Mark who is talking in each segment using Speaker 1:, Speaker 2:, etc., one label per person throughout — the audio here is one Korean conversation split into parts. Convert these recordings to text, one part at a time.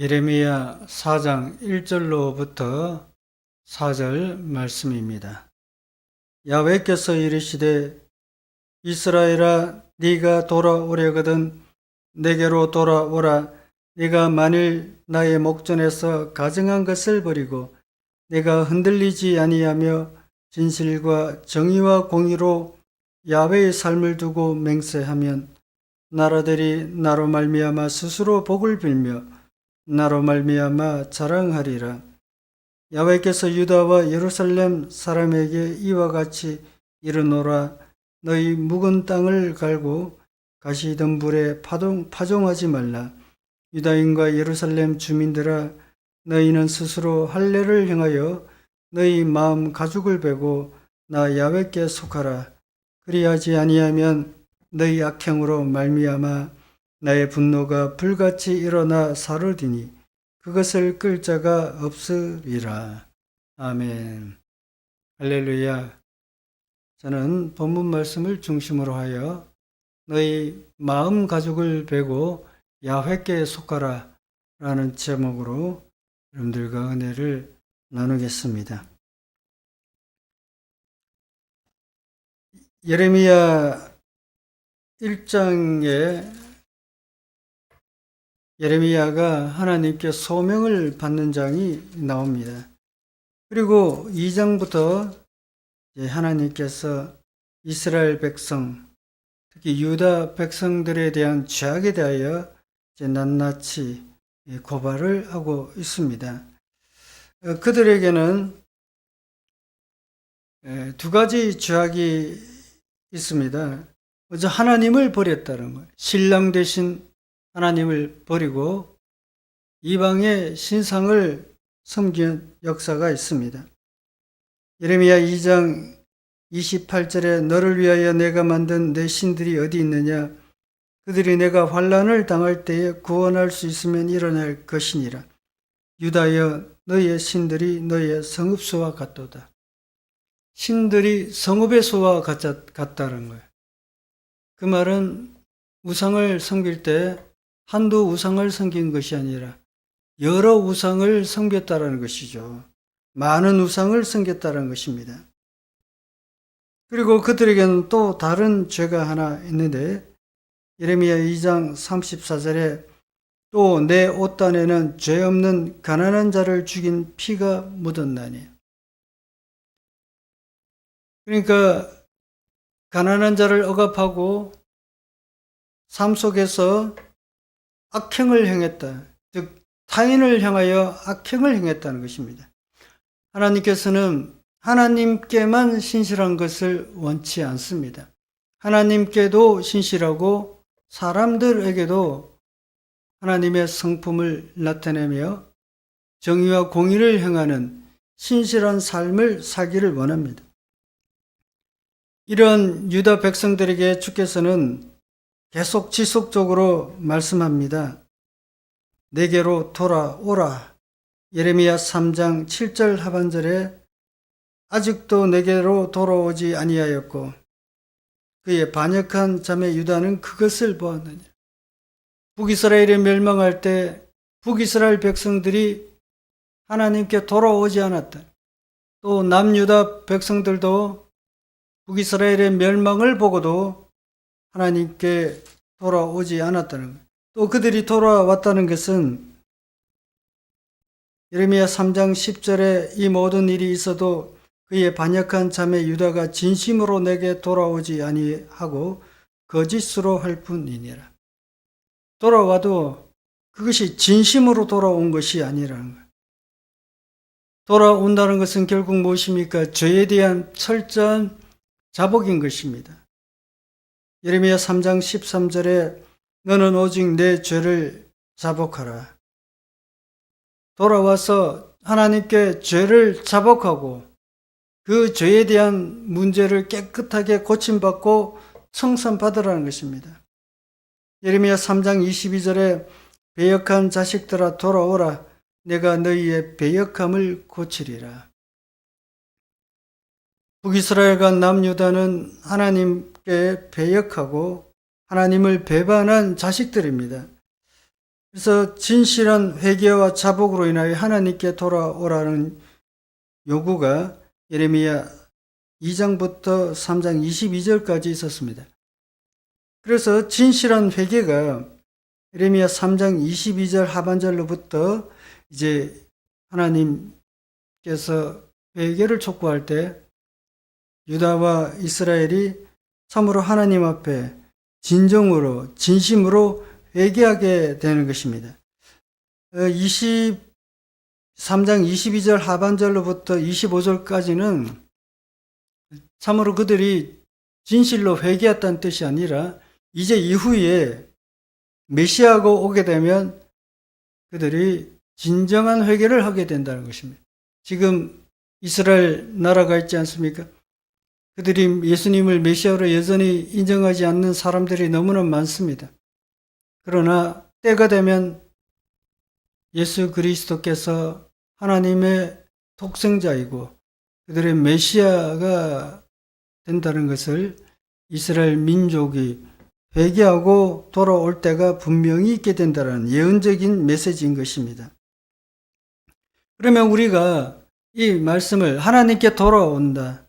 Speaker 1: 예레미야 4장 1절로부터 4절 말씀입니다. 야외께서 이르시되 이스라엘아 네가 돌아오려거든 내게로 돌아오라 네가 만일 나의 목전에서 가증한 것을 버리고 내가 흔들리지 아니하며 진실과 정의와 공의로 야외의 삶을 두고 맹세하면 나라들이 나로 말미암아 스스로 복을 빌며 나로 말미암아 자랑하리라. 야외께서 유다와 예루살렘 사람에게 이와 같이 이르노라 너희 묵은 땅을 갈고 가시덤불에 파동, 파종하지 말라. 유다인과 예루살렘 주민들아 너희는 스스로 할례를 행하여 너희 마음 가죽을 베고 나 야외께 속하라. 그리하지 아니하면 너희 악행으로 말미암아 나의 분노가 불같이 일어나 사르디니 그것을 끌 자가 없으리라. 아멘. 할렐루야. 저는 본문 말씀을 중심으로 하여 너희 마음 가죽을 베고 야훼께 속하라 라는 제목으로 여러분들과 은혜를 나누겠습니다. 예레미야 1장에 예레미야가 하나님께 소명을 받는 장이 나옵니다. 그리고 2장부터 하나님께서 이스라엘 백성, 특히 유다 백성들에 대한 죄악에 대하여 낱낱이 고발을 하고 있습니다. 어, 그들에게는 에, 두 가지 죄악이 있습니다. 먼저 하나님을 버렸다는 거예요. 신랑 대신 하나님을 버리고 이방의 신상을 섬긴 역사가 있습니다. 예레미야 2장 28절에 너를 위하여 내가 만든 내 신들이 어디 있느냐? 그들이 내가 환란을 당할 때에 구원할 수 있으면 일어날 것이니라. 유다여 너희의 신들이 너희의 성읍소와 같도다. 신들이 성읍의 같자, 같다는 거예요. 그 말은 우상을 섬길 때 한두 우상을 섬긴 것이 아니라 여러 우상을 섬겼다라는 것이죠. 많은 우상을 섬겼다는 것입니다. 그리고 그들에게는 또 다른 죄가 하나 있는데 예레미야 2장 34절에 또 내 옷단에는 죄 없는 가난한 자를 죽인 피가 묻었나니. 그러니까 가난한 자를 억압하고 삶 속에서 악행을 행했다. 즉 타인을 향하여 악행을 행했다는 것입니다. 하나님께서는 하나님께만 신실한 것을 원치 않습니다. 하나님께도 신실하고 사람들에게도 하나님의 성품을 나타내며 정의와 공의를 행하는 신실한 삶을 살기를 원합니다. 이런 유다 백성들에게 주께서는 계속 지속적으로 말씀합니다. 내게로 돌아오라. 예레미야 3장 7절 하반절에 아직도 내게로 돌아오지 아니하였고 그의 반역한 자매 유다는 그것을 보았느냐. 북이스라엘이 멸망할 때 북이스라엘 백성들이 하나님께 돌아오지 않았다. 또 남유다 백성들도 북이스라엘의 멸망을 보고도 하나님께 돌아오지 않았다는 것. 또 그들이 돌아왔다는 것은 예레미야 3장 10절에 이 모든 일이 있어도 그의 반역한 자매 유다가 진심으로 내게 돌아오지 아니하고 거짓으로 할 뿐이니라. 돌아와도 그것이 진심으로 돌아온 것이 아니라는 거예요. 돌아온다는 것은 결국 무엇입니까? 죄에 대한 철저한 자복인 것입니다. 예레미야 3장 13절에 너는 오직 내 죄를 자복하라. 돌아와서 하나님께 죄를 자복하고 그 죄에 대한 문제를 깨끗하게 고침받고 청산받으라는 것입니다. 예레미야 3장 22절에 배역한 자식들아 돌아오라 내가 너희의 배역함을 고치리라. 북이스라엘과 남유다는 하나님 께 배역하고 하나님을 배반한 자식들입니다. 그래서 진실한 회개와 자복으로 인하여 하나님께 돌아오라는 요구가 예레미야 2장부터 3장 22절까지 있었습니다. 그래서 진실한 회개가 예레미야 3장 22절 하반절로부터 이제 하나님께서 회개를 촉구할 때 유다와 이스라엘이 참으로 하나님 앞에 진정으로 진심으로 회개하게 되는 것입니다. 23장 22절 하반절로부터 25절까지는 참으로 그들이 진실로 회개했다는 뜻이 아니라 이제 이후에 메시아가 오게 되면 그들이 진정한 회개를 하게 된다는 것입니다. 지금 이스라엘 나라가 있지 않습니까? 그들이 예수님을 메시아로 여전히 인정하지 않는 사람들이 너무나 많습니다. 그러나 때가 되면 예수 그리스도께서 하나님의 독생자이고 그들의 메시아가 된다는 것을 이스라엘 민족이 회개하고 돌아올 때가 분명히 있게 된다는 예언적인 메시지인 것입니다. 그러면 우리가 이 말씀을 하나님께 돌아온다.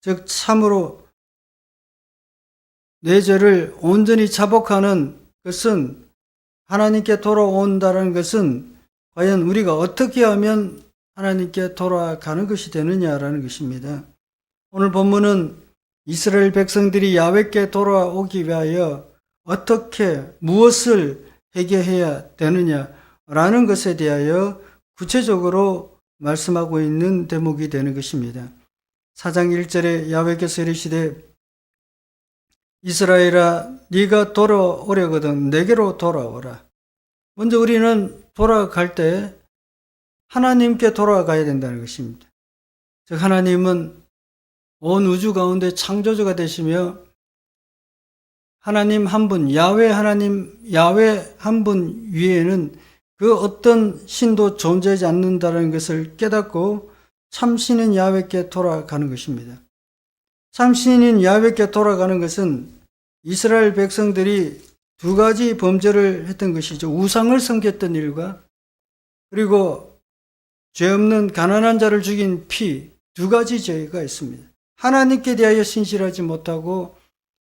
Speaker 1: 즉 참으로 내 죄를 온전히 자복하는 것은 하나님께 돌아온다는 것은 과연 우리가 어떻게 하면 하나님께 돌아가는 것이 되느냐라는 것입니다. 오늘 본문은 이스라엘 백성들이 야외께 돌아오기 위하여 어떻게 무엇을 회개해야 되느냐라는 것에 대하여 구체적으로 말씀하고 있는 대목이 되는 것입니다. 4장 1절에 야외께서 이르시되 이스라엘아 네가 돌아오려거든 내게로 돌아오라. 먼저 우리는 돌아갈 때 하나님께 돌아가야 된다는 것입니다. 즉 하나님은 온 우주 가운데 창조주가 되시며 하나님 한 분, 야외 하나님, 야외 한 분 위에는 그 어떤 신도 존재하지 않는다는 것을 깨닫고 참신인 야외께 돌아가는 것입니다. 참신인 야외께 돌아가는 것은 이스라엘 백성들이 두 가지 범죄를 했던 것이죠. 우상을 섬겼던 일과 그리고 죄 없는 가난한 자를 죽인 피 두 가지 죄가 있습니다. 하나님께 대하여 신실하지 못하고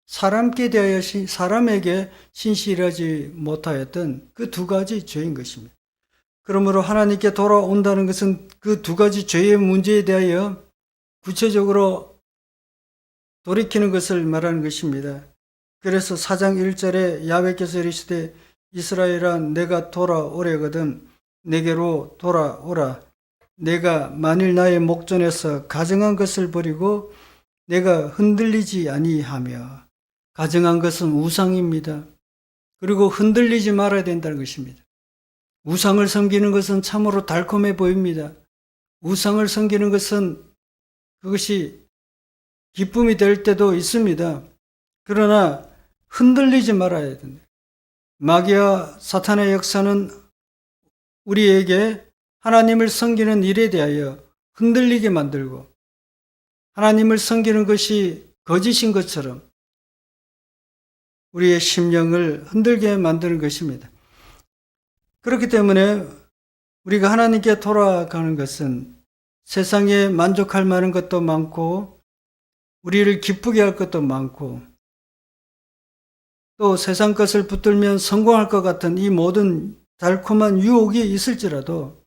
Speaker 1: 사람께 대하여 신, 사람에게 신실하지 못하였던 그 두 가지 죄인 것입니다. 그러므로 하나님께 돌아온다는 것은 그 두 가지 죄의 문제에 대하여 구체적으로 돌이키는 것을 말하는 것입니다. 그래서 4장 1절에 야외께서 이르시되 이스라엘아 내가 돌아오려거든 내게로 돌아오라 내가 만일 나의 목전에서 가정한 것을 버리고 내가 흔들리지 아니하며 가정한 것은 우상입니다. 그리고 흔들리지 말아야 된다는 것입니다. 우상을 섬기는 것은 참으로 달콤해 보입니다. 우상을 섬기는 것은 그것이 기쁨이 될 때도 있습니다. 그러나 흔들리지 말아야 된다. 마귀와 사탄의 역사는 우리에게 하나님을 섬기는 일에 대하여 흔들리게 만들고 하나님을 섬기는 것이 거짓인 것처럼 우리의 심령을 흔들게 만드는 것입니다. 그렇기 때문에 우리가 하나님께 돌아가는 것은 세상에 만족할 만한 것도 많고 우리를 기쁘게 할 것도 많고 또 세상 것을 붙들면 성공할 것 같은 이 모든 달콤한 유혹이 있을지라도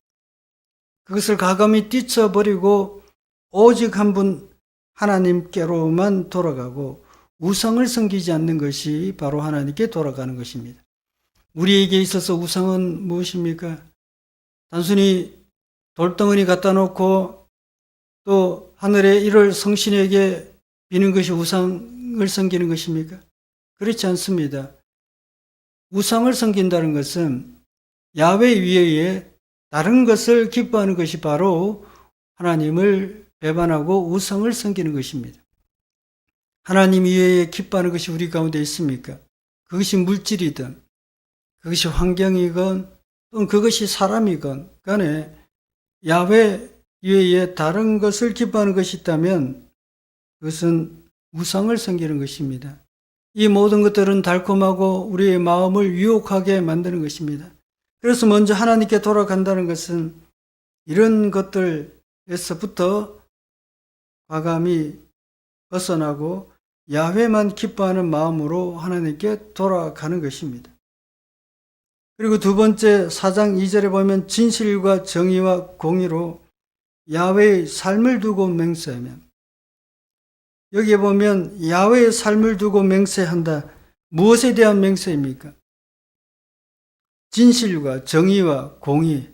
Speaker 1: 그것을 가감히 뛰쳐버리고 오직 한 분 하나님께로만 돌아가고 우상을 섬기지 않는 것이 바로 하나님께 돌아가는 것입니다. 우리에게 있어서 우상은 무엇입니까? 단순히 돌덩어리 갖다 놓고 또 하늘에 이를 성신에게 비는 것이 우상을 섬기는 것입니까? 그렇지 않습니다. 우상을 섬긴다는 것은 야외 위에 다른 것을 기뻐하는 것이 바로 하나님을 배반하고 우상을 섬기는 것입니다. 하나님 이외에 기뻐하는 것이 우리 가운데 있습니까? 그것이 물질이든, 그것이 환경이건, 또는 그것이 사람이건, 간에 야외 이외에 다른 것을 기뻐하는 것이 있다면 그것은 우상을 섬기는 것입니다. 이 모든 것들은 달콤하고 우리의 마음을 유혹하게 만드는 것입니다. 그래서 먼저 하나님께 돌아간다는 것은 이런 것들에서부터 과감히 벗어나고 야훼만 기뻐하는 마음으로 하나님께 돌아가는 것입니다. 그리고 두 번째 4장 2절에 보면 진실과 정의와 공의로 야훼의 삶을 두고 맹세하면 여기에 보면 야훼의 삶을 두고 맹세한다. 무엇에 대한 맹세입니까? 진실과 정의와 공의,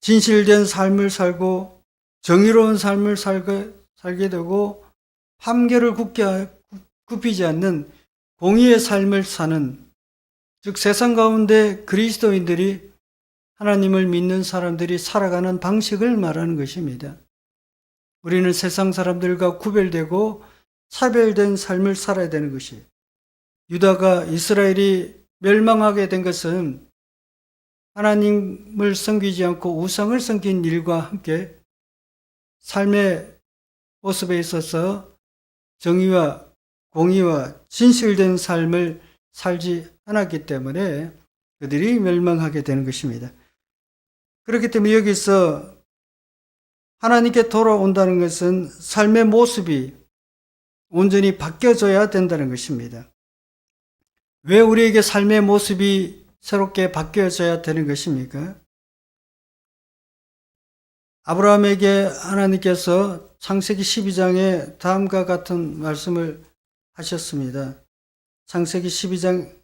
Speaker 1: 진실된 삶을 살고 정의로운 삶을 살게, 살게 되고 판결을 굽게, 굽히지 않는 공의의 삶을 사는 즉 세상 가운데 그리스도인들이 하나님을 믿는 사람들이 살아가는 방식을 말하는 것입니다. 우리는 세상 사람들과 구별되고 차별된 삶을 살아야 되는 것이 유다가 이스라엘이 멸망하게 된 것은 하나님을 섬기지 않고 우상을 섬긴 일과 함께 삶의 모습에 있어서 정의와 공의와 진실된 삶을 살지 않았기 때문에 그들이 멸망하게 되는 것입니다. 그렇기 때문에 여기서 하나님께 돌아온다는 것은 삶의 모습이 온전히 바뀌어져야 된다는 것입니다. 왜 우리에게 삶의 모습이 새롭게 바뀌어져야 되는 것입니까? 아브라함에게 하나님께서 창세기 12장에 다음과 같은 말씀을 하셨습니다. 창세기 12장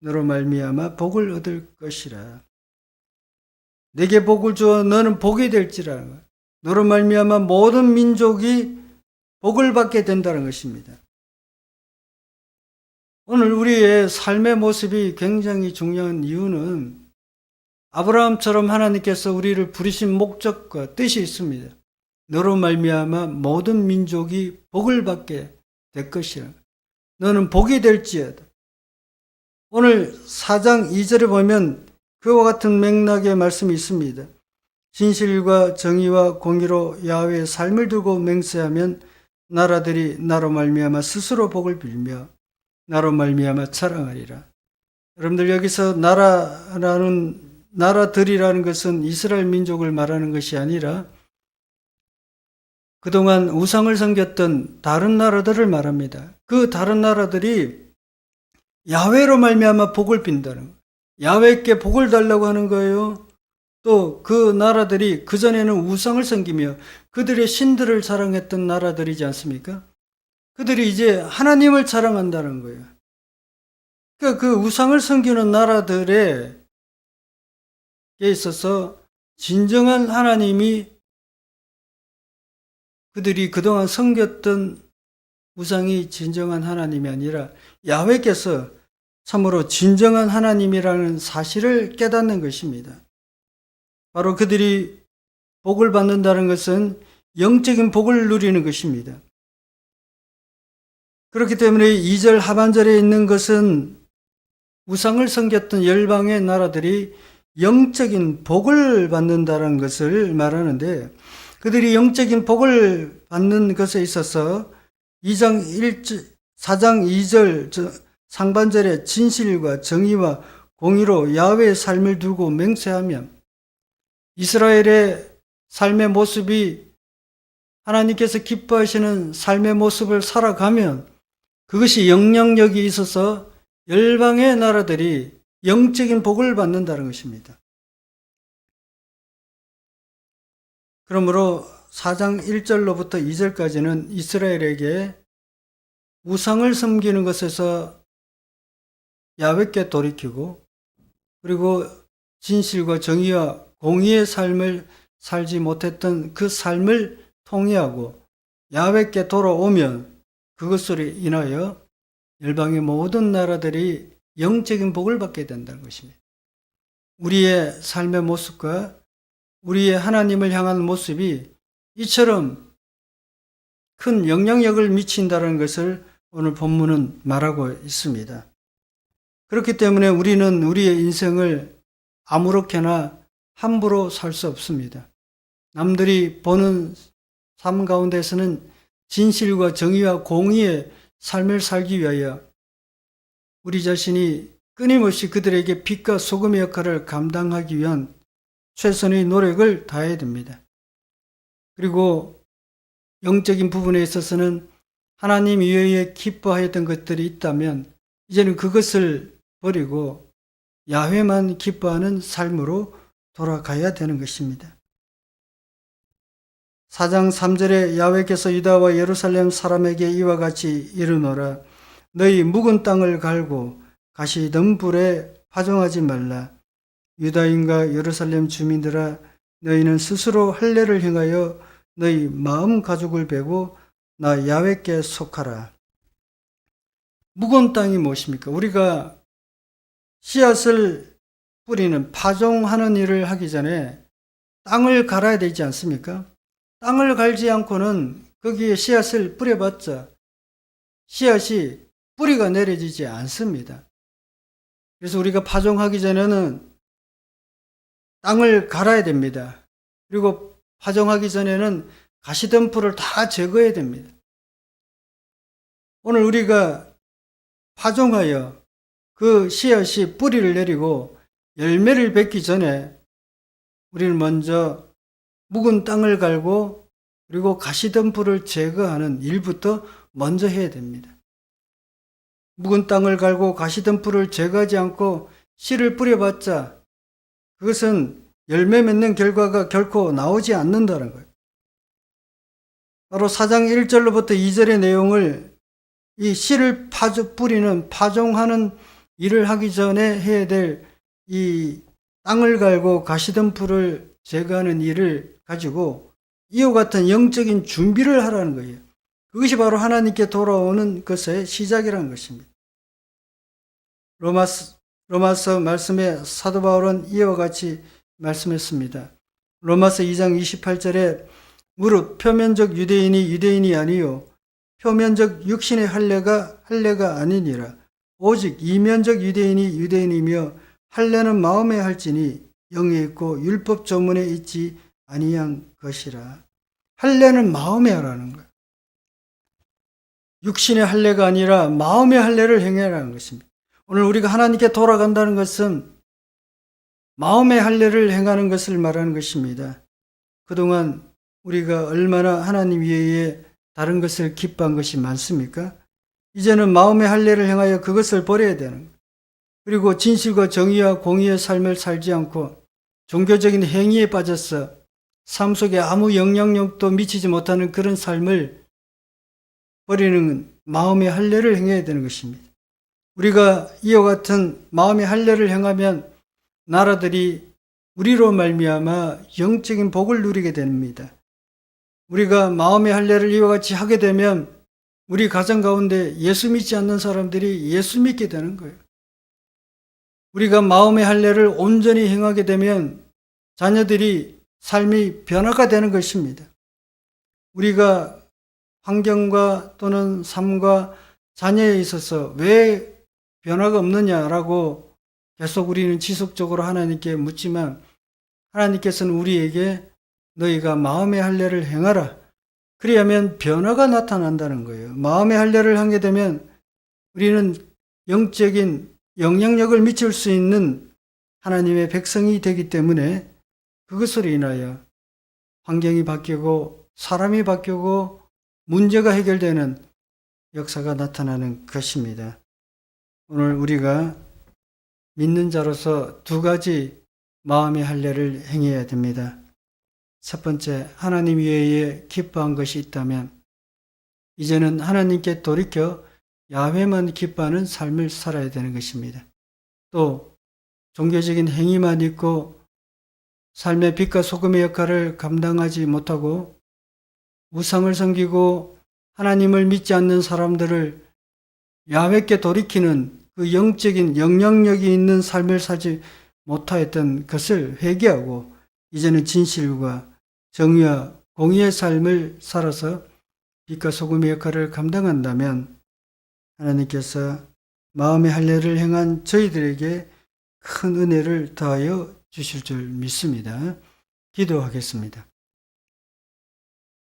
Speaker 1: 너로 말미암아 복을 얻을 것이라. 내게 복을 주어 너는 복이 될지라. 너로 말미암아 모든 민족이 복을 받게 된다는 것입니다. 오늘 우리의 삶의 모습이 굉장히 중요한 이유는 아브라함처럼 하나님께서 우리를 부르신 목적과 뜻이 있습니다. 너로 말미암아 모든 민족이 복을 받게 될 것이라. 너는 복이 될지어다. 오늘 4장 2절에 보면 그와 같은 맥락의 말씀이 있습니다. 진실과 정의와 공의로 야훼의 삶을 두고 맹세하면 나라들이 나로 말미암아 스스로 복을 빌며 나로 말미암아 자랑하리라. 여러분들 여기서 나라라는 나라들이라는 것은 이스라엘 민족을 말하는 것이 아니라 그동안 우상을 섬겼던 다른 나라들을 말합니다. 그 다른 나라들이 야훼로 말미암아 복을 빈다는 거예요. 야훼께 복을 달라고 하는 거예요. 또 그 나라들이 그전에는 우상을 섬기며 그들의 신들을 자랑했던 나라들이지 않습니까? 그들이 이제 하나님을 자랑한다는 거예요. 그러니까 그 우상을 섬기는 나라들에 있어서 진정한 하나님이 그들이 그동안 섬겼던 우상이 진정한 하나님이 아니라 야훼께서 참으로 진정한 하나님이라는 사실을 깨닫는 것입니다. 바로 그들이 복을 받는다는 것은 영적인 복을 누리는 것입니다. 그렇기 때문에 2절 하반절에 있는 것은 우상을 섬겼던 열방의 나라들이 영적인 복을 받는다는 것을 말하는데 그들이 영적인 복을 받는 것에 있어서 2장 1, 4장 2절 상반절에 진실과 정의와 공의로 야훼의 삶을 두고 맹세하면 이스라엘의 삶의 모습이 하나님께서 기뻐하시는 삶의 모습을 살아가면 그것이 영향력이 있어서 열방의 나라들이 영적인 복을 받는다는 것입니다. 그러므로 4장 1절로부터 2절까지는 이스라엘에게 우상을 섬기는 것에서 야훼께 돌이키고 그리고 진실과 정의와 공의의 삶을 살지 못했던 그 삶을 통해하고 야훼께 돌아오면 그것으로 인하여 열방의 모든 나라들이 영적인 복을 받게 된다는 것입니다. 우리의 삶의 모습과 우리의 하나님을 향한 모습이 이처럼 큰 영향력을 미친다는 것을 오늘 본문은 말하고 있습니다. 그렇기 때문에 우리는 우리의 인생을 아무렇게나 함부로 살 수 없습니다. 남들이 보는 삶 가운데서는 진실과 정의와 공의의 삶을 살기 위하여 우리 자신이 끊임없이 그들에게 빛과 소금의 역할을 감당하기 위한 최선의 노력을 다해야 됩니다. 그리고 영적인 부분에 있어서는 하나님 이외에 기뻐하였던 것들이 있다면 이제는 그것을 버리고 야훼만 기뻐하는 삶으로 돌아가야 되는 것입니다. 4장 3절에 야훼께서 유다와 예루살렘 사람에게 이와 같이 이르노라 너희 묵은 땅을 갈고 가시던 불에 파종하지 말라 유다인과 예루살렘 주민들아 너희는 스스로 할례를 행하여 너희 마음 가죽을 베고 나 야훼께 속하라 묵은 땅이 무엇입니까? 우리가 씨앗을 뿌리는 파종하는 일을 하기 전에 땅을 갈아야 되지 않습니까? 땅을 갈지 않고는 거기에 씨앗을 뿌려봤자 씨앗이 뿌리가 내려지지 않습니다. 그래서 우리가 파종하기 전에는 땅을 갈아야 됩니다. 그리고 파종하기 전에는 가시덤불을 다 제거해야 됩니다. 오늘 우리가 파종하여 그 씨앗이 뿌리를 내리고 열매를 맺기 전에 우리는 먼저 묵은 땅을 갈고 그리고 가시덤불을 제거하는 일부터 먼저 해야 됩니다. 묵은 땅을 갈고 가시덤불을 제거하지 않고 씨를 뿌려봤자 그것은 열매 맺는 결과가 결코 나오지 않는다는 거예요. 바로 4장 1절로부터 2절의 내용을 이 씨를 파종, 뿌리는 파종하는 일을 하기 전에 해야 될 이 땅을 갈고 가시덤불을 제거하는 일을 가지고 이와 같은 영적인 준비를 하라는 거예요. 그것이 바로 하나님께 돌아오는 것의 시작이라는 것입니다. 로마스, 로마서 말씀에 사도 바울은 이와 같이 말씀했습니다. 로마서 2장 28절에 무릇 표면적 유대인이 유대인이 아니요 표면적 육신의 할례가 할례가 아니니라 오직 이면적 유대인이 유대인이며 할례는 마음에 할지니 영에 있고 율법 조문에 있지 아니한 것이라. 할례는 마음에 하라는 거예요. 육신의 할례가 아니라 마음의 할례를 행해라는 것입니다. 오늘 우리가 하나님께 돌아간다는 것은 마음의 할례를 행하는 것을 말하는 것입니다. 그동안 우리가 얼마나 하나님 외에 다른 것을 기뻐한 것이 많습니까? 이제는 마음의 할례를 행하여 그것을 버려야 되는. 그리고 진실과 정의와 공의의 삶을 살지 않고 종교적인 행위에 빠져서 삶 속에 아무 영향력도 미치지 못하는 그런 삶을 버리는 마음의 할례를 행해야 되는 것입니다. 우리가 이와 같은 마음의 할례를 행하면 나라들이 우리로 말미암아 영적인 복을 누리게 됩니다. 우리가 마음의 할례를 이와 같이 하게 되면 우리 가정 가운데 예수 믿지 않는 사람들이 예수 믿게 되는 거예요. 우리가 마음의 할례를 온전히 행하게 되면 자녀들이 삶이 변화가 되는 것입니다. 우리가 환경과 또는 삶과 자녀에 있어서 왜 변화가 없느냐라고 계속 우리는 지속적으로 하나님께 묻지만 하나님께서는 우리에게 너희가 마음의 할례를 행하라. 그리하면 변화가 나타난다는 거예요. 마음의 할례를 하게 되면 우리는 영적인 영향력을 미칠 수 있는 하나님의 백성이 되기 때문에 그것으로 인하여 환경이 바뀌고 사람이 바뀌고 문제가 해결되는 역사가 나타나는 것입니다. 오늘 우리가 믿는 자로서 두 가지 마음의 할례를 행해야 됩니다. 첫 번째, 하나님 외에 기뻐한 것이 있다면 이제는 하나님께 돌이켜 야훼만 기뻐하는 삶을 살아야 되는 것입니다. 또 종교적인 행위만 있고 삶의 빛과 소금의 역할을 감당하지 못하고 우상을 섬기고 하나님을 믿지 않는 사람들을 야훼께 돌이키는 그 영적인 영향력이 있는 삶을 살지 못하였던 것을 회개하고 이제는 진실과 정의와 공의의 삶을 살아서 빛과 소금의 역할을 감당한다면 하나님께서 마음의 할례를 행한 저희들에게 큰 은혜를 더하여 주실 줄 믿습니다. 기도하겠습니다.